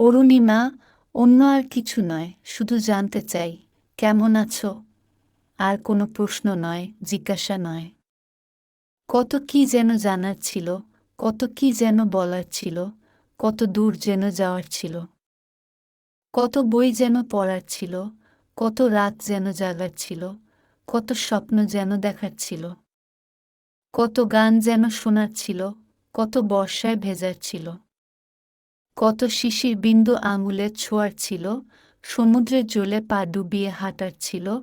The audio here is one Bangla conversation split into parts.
অরুণিমা, অন্য আর কিছু নয়, শুধু জানতে চাই, কেমন আছো? আর কোনো প্রশ্ন নয়, জিজ্ঞাসা নয়। কত কি যেন জানার ছিল, কত কি যেন বলার ছিল, কত দূর যেন যাওয়ার ছিল। কত বই যেন পড়ার ছিল, কত রাত যেন জাগার ছিল, কত স্বপ্ন যেন দেখার ছিল। কত গান যেন শোনার ছিল, কত বর্ষায় ভেজার ছিল। কত শিশির বিন্দু আঙুলের ছোঁয়ার ছিল, সমুদ্রের জলে পা ডুবিয়ে হাঁটার ছিল,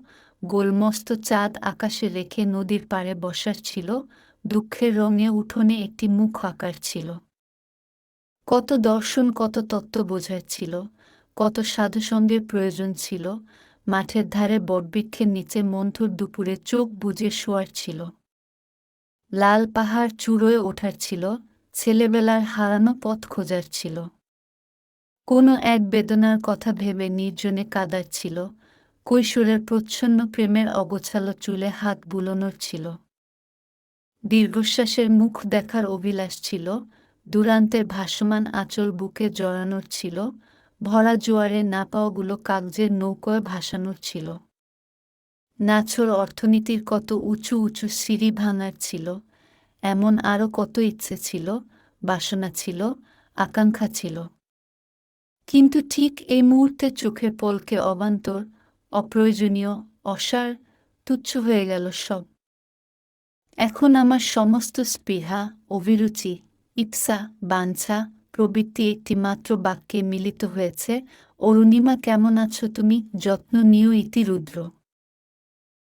গোলমস্ত চাঁদ আকাশে রেখে নদীর পাড়ে বসার ছিল, দুঃখের রঙে উঠোনে একটি মুখ আঁকার ছিল। কত দর্শন, কত তত্ত্ব বোঝার ছিল, কত সাধুসঙ্গের প্রয়োজন ছিল, মাঠের ধারে বটবৃক্ষের নিচে মন্থুর দুপুরে চোখ বুজে শোয়ার ছিল। লাল পাহাড় চূড়োয় ওঠার ছিল, ছেলেবেলার হারানো পথ খোঁজার ছিল। কোনো এক বেদনার কথা ভেবে নির্জনে কাদার ছিল। কৈশোরের প্রচ্ছন্ন প্রেমের অগোছালো চুলে হাত বুলোনোর ছিল। দীর্ঘশ্বাসের মুখ দেখার অভিলাষ ছিল। দুরান্তের ভাসমান আঁচল বুকে জড়ানোর ছিল। ভরা জোয়ারে না পাওয়াগুলো কাগজের নৌকোয় ভাসানোর ছিল। নাছর অর্থনীতির কত উঁচু উঁচু সিঁড়ি ভাঙার ছিল। এমন আরও কত ইচ্ছে ছিল, বাসনা ছিল, আকাঙ্ক্ষা ছিল। কিন্তু ঠিক এই মুহূর্তে চোখে পলকে অবান্তর, অপ্রয়োজনীয়, অসার, তুচ্ছ হয়ে গেল সব। এখন আমার সমস্ত স্পৃহা, অভিরুচি ইপসা বাঞ্ছা প্রবৃত্তি একটি মাত্র বাক্যে মিলিত হয়েছে, অরুণিমা, কেমন আছো তুমি? যত্ন নিও ইতি রুদ্র।